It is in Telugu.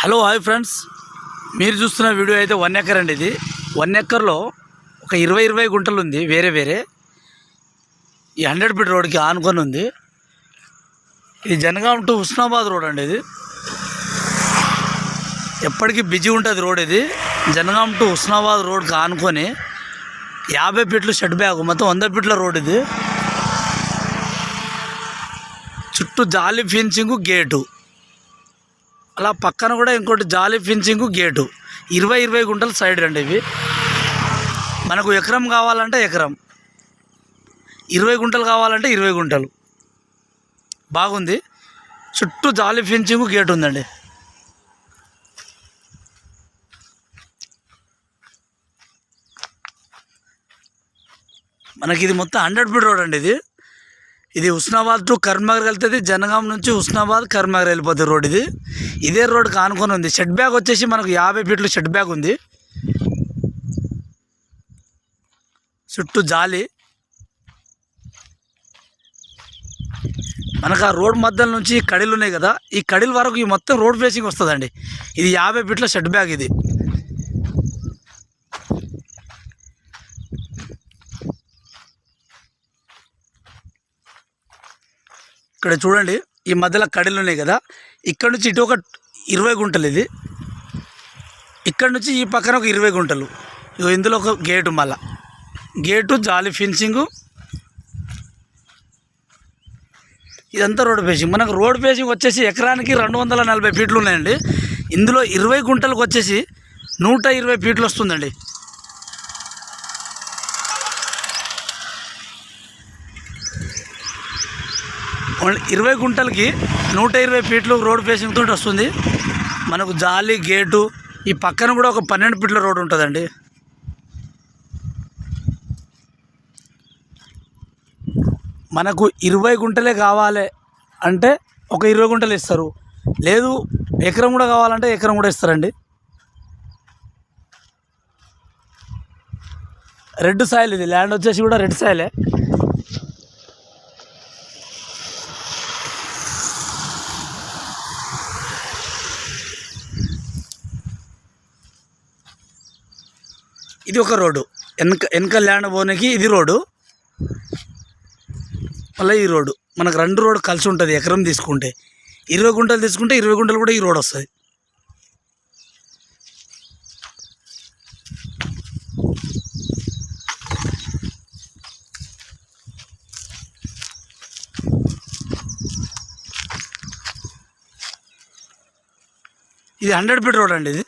Hello hi friends. మీరు చూస్తున్న వీడియో అయితే వన్ ఎకర్ అండి ఇది. వన్ ఎకర్లో ఒక ఇరవై ఇరవై గుంటలు ఉంది వేరే వేరే. ఈ హండ్రెడ్ ఫీట్ రోడ్కి ఆనుకొని ఉంది. ఇది జనగాం టు హుస్నాబాద్ రోడ్ అండి ఇది. ఎప్పటికీ బిజీ ఉంటుంది రోడ్ ఇది. జనగాం టు హుస్నాబాద్ రోడ్కి ఆనుకొని యాభై ఫీట్లు షెడ్ బ్యాగ్ మొత్తం వంద ఫీట్ల రోడ్ ఇది. చుట్టూ జాలి ఫెన్సింగ్ గేటు. అలా పక్కన కూడా ఇంకోటి జాలి ఫిన్సింగ్ గేటు. ఇరవై ఇరవై గుంటలు సైడ్ అండి ఇవి. మనకు ఎకరం కావాలంటే ఎకరం. ఇరవై గుంటలు కావాలంటే ఇరవై గుంటలు. బాగుంది. చుట్టూ జాలి ఫెన్సింగ్ గేట్ ఉందండి. మనకి ఇది మొత్తం హండ్రెడ్ ఫీట్ రోడ్ అండి ఇది. ఇది హుస్నాబాద్ టు కరీంనగర్ వెళ్తుంది జనగాం నుంచి హుస్నాబాద్ కరీంనగర్ వెళ్ళిపోతుంది రోడ్ ఇది. ఇదే రోడ్కి ఆనుకొని ఉంది. షెడ్ బ్యాగ్ వచ్చేసి మనకు యాభై ఫీట్లు షెడ్ బ్యాగ్ ఉంది. చుట్టూ జాలి. మనకు ఆ రోడ్ మధ్యలో నుంచి కడిలు ఉన్నాయి కదా ఈ కడిల వరకు ఈ మొత్తం రోడ్ ఫేసింగ్ వస్తుందండి. ఇది యాభై ఫీట్ల షెడ్ బ్యాగ్ ఇది. ఇక్కడ చూడండి ఈ మధ్యలో కడీలు ఉన్నాయి కదా. ఇక్కడ నుంచి ఇటు ఒక ఇరవై గుంటలు ఇది. ఇక్కడ నుంచి ఈ పక్కన ఒక ఇరవై గుంటలు. ఇగో ఇందులో ఒక గేటు మళ్ళా. గేటు జాలి ఫెన్సింగు. ఇదంతా రోడ్ ఫేసింగ్ మనకు రోడ్ ఫేసింగ్ వచ్చేసి ఎకరానికి రెండు వందల నలభై ఫీట్లు ఉన్నాయండి. ఇందులో ఇరవై గుంటలకు వచ్చేసి నూట ఇరవై ఫీట్లు వస్తుందండి. ఇరవై గుంటలకి నూట ఇరవై ఫీట్లు రోడ్ ఫేసింగ్ తోటి వస్తుంది. మనకు జాలి గేటు ఈ పక్కన కూడా ఒక పన్నెండు ఫీట్ల రోడ్ ఉంటుందండి. మనకు ఇరవై గుంటలే కావాలి అంటే ఒక ఇరవై గుంటలు ఇస్తారు. లేదు ఎకరం కూడా కావాలంటే ఎకరం కూడా ఇస్తారండి. రెడ్ సాయిల్ ఇది ల్యాండ్ వచ్చేసి కూడా రెడ్ సాయిలే ఇది ఒక రోడ్డు. వెనక వెనక ల్యాండ్ పోనీకి ఇది రోడ్డు. మళ్ళీ ఈ రోడ్డు. మనకు రెండు రోడ్డు కలిసి ఉంటుంది ఎకరం తీసుకుంటే. ఇరవై గుంటలు తీసుకుంటే ఇరవై గుంటలు కూడా ఈ రోడ్ వస్తుంది. ఇది హండ్రెడ్ ఫీట్ రోడ్ అండి ఇది.